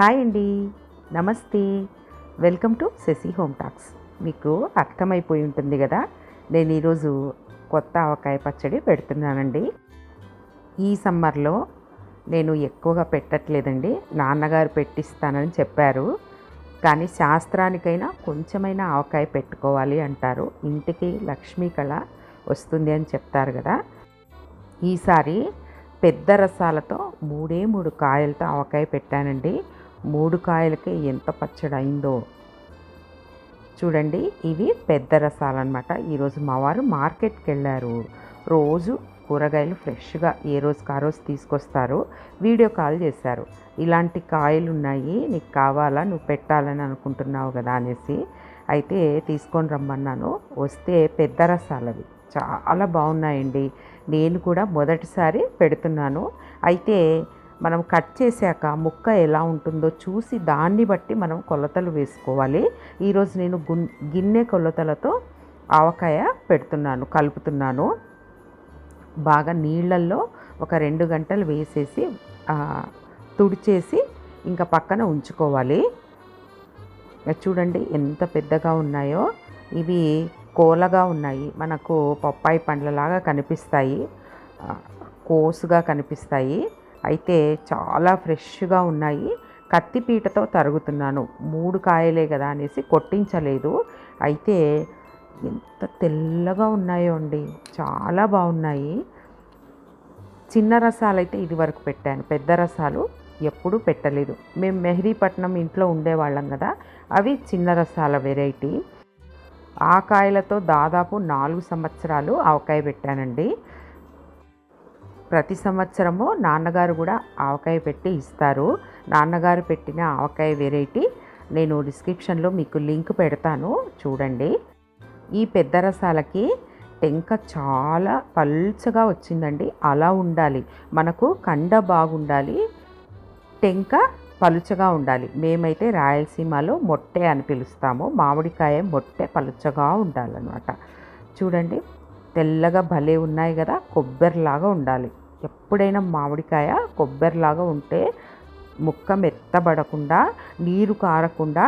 Hi అండి. నమస్తే. Welcome to Shashi home talks. మీకు అర్థమైపోయి ఉంటుంది కదా నేను ఈరోజు కొత్త ఆవకాయ పచ్చడి పెడుతున్నానండి. ఈ సమ్మర్లో నేను ఎక్కువగా పెట్టట్లేదండి. నాన్నగారు పెట్టిస్తానని చెప్పారు. కానీ శాస్త్రానికైనా కొంచెమైనా ఆవకాయ పెట్టుకోవాలి అంటారు. ఇంటికి లక్ష్మీ కళ వస్తుంది అని చెప్తారు కదా. ఈసారి పెద్ద రసాలతో మూడే మూడు కాయలతో ఆవకాయ పెట్టానండి. మూడు కాయలకి ఎంత పచ్చడి అయిందో చూడండి ఇవి పెద్ద రసాలు అనమాట ఈరోజు మా వారు మార్కెట్కి వెళ్ళారు రోజు కూరగాయలు ఫ్రెష్గా ఏ రోజుకి ఆ రోజు తీసుకొస్తారు. వీడియో కాల్ చేశారు. ఇలాంటి కాయలు ఉన్నాయి నీకు కావాలా నువ్వు పెట్టాలని అనుకుంటున్నావు కదా అనేసి. అయితే తీసుకొని రమ్మన్నాను. వస్తే పెద్ద రసాలవి. చాలా బాగున్నాయండి. నేను కూడా మొదటిసారి పెడుతున్నాను. అయితే మనం కట్ చేశాక ముక్క ఎలా ఉంటుందో చూసి దాన్ని బట్టి మనం కొలతలు వేసుకోవాలి. ఈరోజు నేను గున్ గిన్నె కొలతలతో ఆవకాయ పెడుతున్నాను కలుపుతున్నాను. బాగా నీళ్ళల్లో ఒక రెండు గంటలు వేసేసి తుడిచేసి ఇంకా పక్కన ఉంచుకోవాలి. చూడండి ఎంత పెద్దగా ఉన్నాయో. ఇవి కోలగా ఉన్నాయి. మనకు పప్పాయి పండ్లలాగా కనిపిస్తాయి. కోసుగా కనిపిస్తాయి. అయితే చాలా ఫ్రెష్గా ఉన్నాయి. కత్తిపీటతో తరుగుతున్నాను. మూడు కాయలే కదా అనేసి కొట్టించలేదు. అయితే ఎంత తెల్లగా ఉన్నాయో అండి. చాలా బాగున్నాయి. చిన్న రసాలు అయితే ఇది వరకు పెట్టాను. పెద్ద రసాలు ఎప్పుడూ పెట్టలేదు. మేము మెహదీపట్నం ఇంట్లో ఉండేవాళ్ళం కదా. అవి చిన్న రసాల వెరైటీ. ఆ కాయలతో దాదాపు నాలుగు సంవత్సరాలు ఆవకాయ పెట్టానండి. ప్రతి సంవత్సరము నాన్నగారు కూడా ఆవకాయ పెట్టి ఇస్తారు. నాన్నగారు పెట్టిన ఆవకాయ వెరైటీ నేను డిస్క్రిప్షన్లో మీకు లింక్ పెడతాను చూడండి. ఈ పెద్ద రసాలకి టెంక చాలా పల్చగా వచ్చిందండి. అలా ఉండాలి. మనకు కండ బాగుండాలి. టెంక పలుచగా ఉండాలి. మేమైతే రాయలసీమలో మొట్టె అని పిలుస్తాము. మామిడికాయ మొట్టె పలుచగా ఉండాలన్నమాట. చూడండి. తెల్లగా భలే ఉన్నాయి కదా. కొబ్బరిలాగా ఉండాలి. ఎప్పుడైనా మామిడికాయ కొబ్బరిలాగా ఉంటే ముక్క మెత్తబడకుండా నీరు కారకుండా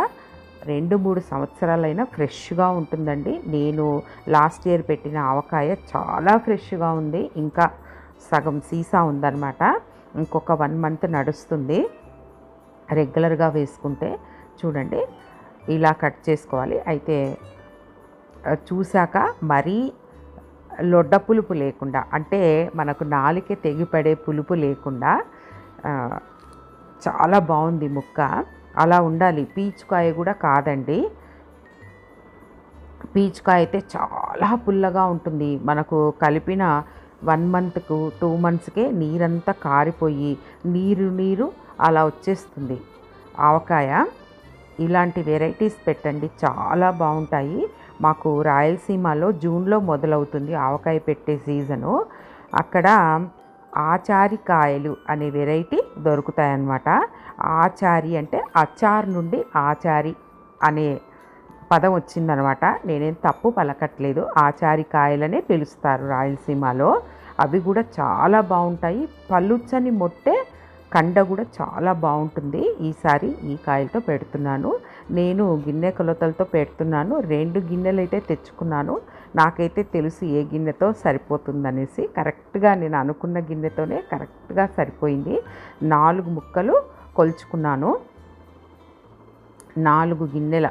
రెండు మూడు సంవత్సరాలైనా ఫ్రెష్గా ఉంటుందండి. నేను లాస్ట్ ఇయర్ పెట్టిన ఆవకాయ చాలా ఫ్రెష్గా ఉంది. ఇంకా సగం సీసా ఉందన్నమాట. ఇంకొక వన్ మంత్ నడుస్తుంది. రెగ్యులర్గా వేసుకుంటే చూడండి ఇలా కట్ చేసుకోవాలి. అయితే చూశాక మరీ లొడ్డ పులుపు లేకుండా అంటే మనకు నాలికే తెగిపడే పులుపు లేకుండా చాలా బాగుంది ముక్క. అలా ఉండాలి. పీచుకాయ కూడా కాదండి. పీచుకాయ అయితే చాలా పుల్లగా ఉంటుంది. మనకు కలిపిన వన్ మంత్కు టూ మంత్స్కే నీరంతా కారిపోయి నీరు నీరు అలా వచ్చేస్తుంది. ఆవకాయ ఇలాంటి వెరైటీస్ పెట్టండి. చాలా బాగుంటాయి. మాకు రాయలసీమలో జూన్లో మొదలవుతుంది ఆవకాయ పెట్టే సీజను. అక్కడ ఆచారి కాయలు అనే వెరైటీ దొరుకుతాయన్నమాట. ఆచారి అంటే అచార్ నుండి ఆచారి అనే పదం వచ్చిందనమాట నేనేం తప్పు పలకట్లేదు. ఆచారి కాయలనే పిలుస్తారు రాయలసీమలో. అవి కూడా చాలా బాగుంటాయి. పలుచని మొట్టే కండ కూడా చాలా బాగుంటుంది. ఈసారి ఈ కాయలతో పెడుతున్నాను. నేను గిన్నె కొలతలతో పెడుతున్నాను. రెండు గిన్నెలు అయితే తెచ్చుకున్నాను. నాకైతే తెలుసు ఏ గిన్నెతో సరిపోతుందనేసి. కరెక్ట్గా నేను అనుకున్న గిన్నెతోనే కరెక్ట్గా సరిపోయింది. నాలుగు ముక్కలు కొలుచుకున్నాను. నాలుగు గిన్నెల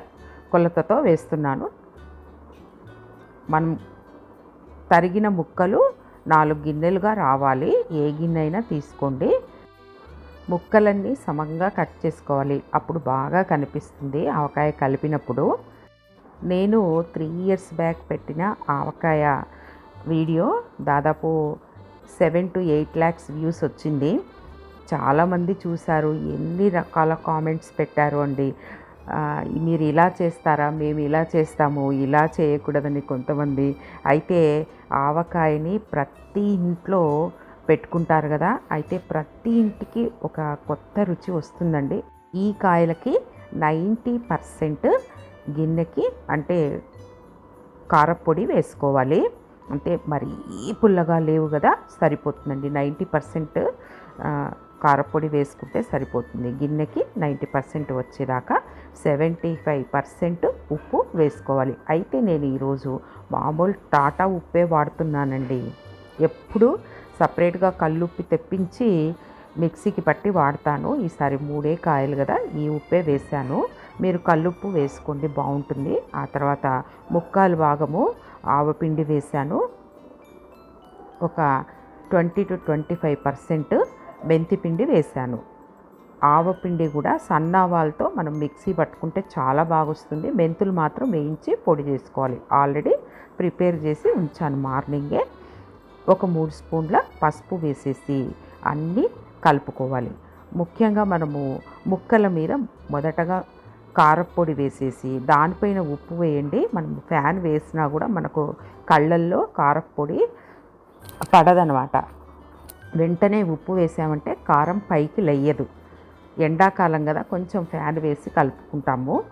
కొలతతో వేస్తున్నాను. మనం తరిగిన ముక్కలు నాలుగు గిన్నెలుగా రావాలి. ఏ గిన్నె అయినా తీసుకోండి. ముక్కలన్నీ సమంగా కట్ చేసుకోవాలి. అప్పుడు బాగా కనిపిస్తుంది ఆవకాయ కలిపినప్పుడు. నేను త్రీ ఇయర్స్ బ్యాక్ పెట్టిన ఆవకాయ వీడియో దాదాపు seven to eight lakhs views వచ్చింది. చాలామంది చూశారు ఎన్ని రకాల కామెంట్స్ పెట్టారు అండి. మీరు ఇలా చేస్తారా మేము ఇలా చేస్తాము ఇలా చేయకూడదని కొంతమంది. అయితే ఆవకాయని ప్రతి ఇంట్లో పెట్టుకుంటారు కదా అయితే ప్రతి ఇంటికి ఒక కొత్త రుచి వస్తుందండి. ఈ కాయలకి నైంటీ పర్సెంట్ గిన్నెకి అంటే కారపొడి వేసుకోవాలి. అంటే మరీ పుల్లగా లేవు కదా సరిపోతుందండి. నైంటీ పర్సెంట్ కారపొడి వేసుకుంటే సరిపోతుంది. గిన్నెకి నైంటీ పర్సెంట్ వచ్చేదాకా సెవెంటీ ఫైవ్ పర్సెంట్ ఉప్పు వేసుకోవాలి. అయితే నేను ఈరోజు మామూలు టాటా ఉప్పే వాడుతున్నానండి. ఎప్పుడు సపరేట్గా కల్లుప్పి తెప్పించి మిక్సీకి పట్టి వాడతాను. ఈసారి మూడే కాయలు కదా ఈ ఉప్పే వేశాను. మీరు కల్లుప్పు వేసుకోండి బాగుంటుంది. ఆ తర్వాత ముక్కాలు భాగము ఆవపిండి వేశాను. ఒక twenty two twenty five percent మెంతిపిండి వేశాను. ఆవపిండి కూడా సన్నావాలతో మనం మిక్సీ పట్టుకుంటే చాలా బాగా వస్తుంది మెంతులు మాత్రం వేయించి పొడి చేసుకోవాలి. ఆల్రెడీ ప్రిపేర్ చేసి ఉంచాను మార్నింగే. ఒక మూడు స్పూన్ల పసుపు వేసేసి అన్నీ కలుపుకోవాలి. ముఖ్యంగా మనము ముక్కల మీద మొదటగా కారపొడి వేసేసి దానిపైన ఉప్పు వేయండి. మనం ఫ్యాన్ వేసినా కూడా మనకు కళ్ళల్లో కారపొడి పడదనమాట. వెంటనే ఉప్పు వేసామంటే కారం పైకి లయ్యదు ఎండాకాలం కదా కొంచెం ఫ్యాన్ వేసి కలుపుకుంటాము.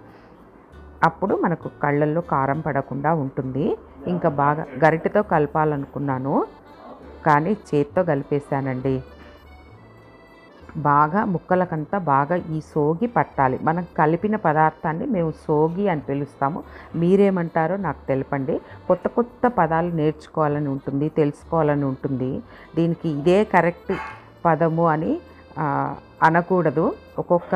అప్పుడు మనకు కళ్ళల్లో కారం పడకుండా ఉంటుంది. ఇంకా బాగా గరిటెతో కలపాలనుకున్నాను. కానీ చేత్తో కలిపేశానండి. బాగా ముక్కలకంతా బాగా ఈ సోగి పట్టాలి. మనం కలిపిన పదార్థాన్ని మేము సోగి అని పిలుస్తాము. మీరేమంటారో నాకు తెలపండి. కొత్త కొత్త పదాలు నేర్చుకోవాలని ఉంటుంది తెలుసుకోవాలని ఉంటుంది. దీనికి ఇదే కరెక్ట్ పదము అని అనకూడదు. ఒక్కొక్క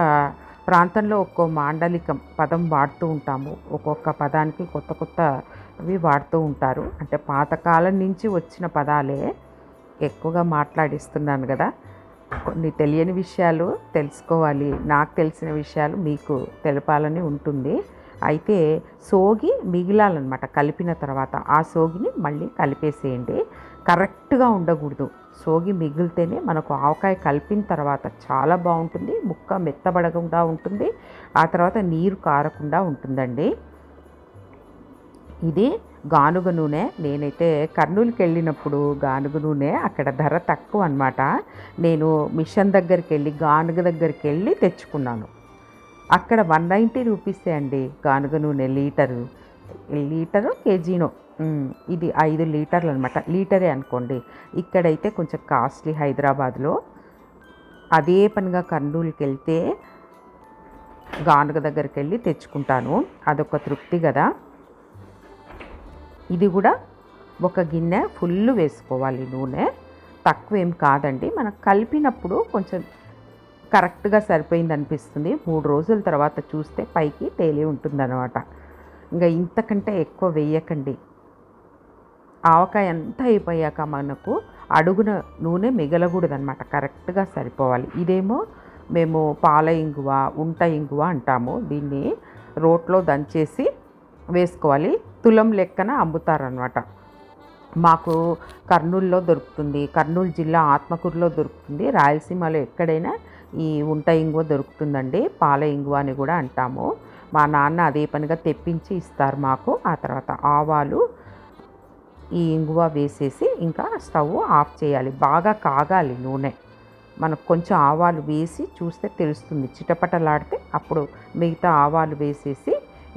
ప్రాంతంలో ఒక్కో మాండలికం పదం వాడుతూ ఉంటాము. ఒక్కొక్క పదానికి కొత్త కొత్తవి వాడుతూ ఉంటారు. అంటే పాతకాలం నుంచి వచ్చిన పదాలే. ఎక్కువగా మాట్లాడిస్తున్నాను కదా. కొన్ని తెలియని విషయాలు తెలుసుకోవాలి. నాకు తెలిసిన విషయాలు మీకు తెలపాలని ఉంటుంది. అయితే సోగి మిగిలాలన్నమాట కలిపిన తర్వాత. ఆ సోగిని మళ్ళీ కలిపేసేయండి. కరెక్ట్గా ఉండకూడదు. సోగి మిగిలితేనే మనకు ఆవకాయ కలిపిన తర్వాత చాలా బాగుంటుంది. ముక్క మెత్తబడకుండా ఉంటుంది. ఆ తర్వాత నీరు కారకుండా ఉంటుందండి. ఇది గానుగ నూనె. నేనైతే కర్నూలుకి వెళ్ళినప్పుడు గానుగ నూనె అక్కడ ధర తక్కువ అనమాట నేను మిషన్ దగ్గరికి వెళ్ళి గానుగ దగ్గరికి వెళ్ళి తెచ్చుకున్నాను. అక్కడ వన్ నైంటీ రూపీసే అండి గానుగ నూనె లీటరు. లీటరు కేజీనో. ఇది ఐదు లీటర్లు అనమాట లీటరే అనుకోండి. ఇక్కడైతే కొంచెం కాస్ట్లీ హైదరాబాద్లో. అదే పనిగా కర్నూలుకి వెళ్తే గానుగ దగ్గరికి వెళ్ళి తెచ్చుకుంటాను. అదొక తృప్తి కదా. ఇది కూడా ఒక గిన్నె ఫుల్ వేసుకోవాలి నూనె. తక్కువ ఏం కాదండి. మనం కలిపినప్పుడు కొంచెం కరెక్ట్గా సరిపోయింది అనిపిస్తుంది. మూడు రోజుల తర్వాత చూస్తే పైకి తేలి ఉంటుందన్నమాట. ఇంకా ఇంతకంటే ఎక్కువ వేయకండి. ఆవకాయ అంతా అయిపోయాక మనకు అడుగున నూనె మిగలకూడదనమాట కరెక్ట్గా సరిపోవాలి. ఇదేమో మేము పాల ఇంగువ ఉంట ఇంగువ అంటాము. దీన్ని రోట్లో దంచేసి వేసుకోవాలి. తులం లెక్కన అమ్ముతారనమాట మాకు కర్నూలులో దొరుకుతుంది కర్నూలు జిల్లా ఆత్మకూరులో దొరుకుతుంది. రాయలసీమలో ఎక్కడైనా ఈ ఉంట ఇంగువ దొరుకుతుందండి పాల ఇంగువ అని కూడా అంటాము. మా నాన్న అదే పనిగా తెప్పించి ఇస్తారు మాకు. ఆ తర్వాత ఆవాలు ఈ ఇంగువ వేసేసి ఇంకా స్టవ్ ఆఫ్ చేయాలి. బాగా కాగాలి నూనె. మనకు కొంచెం ఆవాలు వేసి చూస్తే తెలుస్తుంది. చిటపటలాడితే అప్పుడు మిగతా ఆవాలు వేసేసి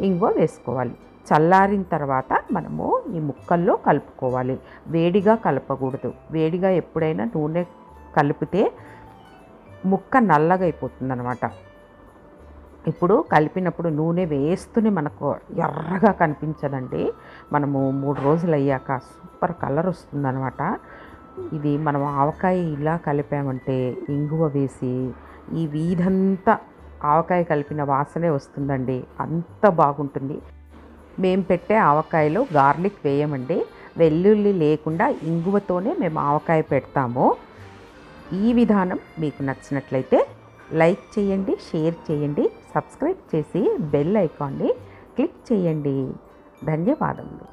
ఇంగువ వేసుకోవాలి. చల్లారిన తర్వాత మనము ఈ ముక్కల్లో కలుపుకోవాలి. వేడిగా కలపకూడదు. వేడిగా ఎప్పుడైనా నూనె కలిపితే ముక్క నల్లగా అయిపోతుంది అనమాట ఇప్పుడు కలిపినప్పుడు నూనె వేస్తూనే మనకు ఎర్రగా కనిపించదండి. మనము మూడు రోజులు అయ్యాక సూపర్ కలర్ వస్తుందనమాట ఇది మనం ఆవకాయ ఇలా కలిపామంటే ఇంగువ వేసి ఈ వీధంతా ఆవకాయ కలిపిన వాసనే వస్తుందండి. అంత బాగుంటుంది. మేము పెట్టే ఆవకాయలో గార్లిక్ వేయమండి. వెల్లుల్లి లేకుండా ఇంగువతోనే మేము ఆవకాయ పెడతాము. ఈ విధానం మీకు నచ్చినట్లయితే లైక్ చేయండి షేర్ చేయండి సబ్స్క్రైబ్ చేసి బెల్ ఐకాన్ని క్లిక్ చేయండి. ధన్యవాదములు.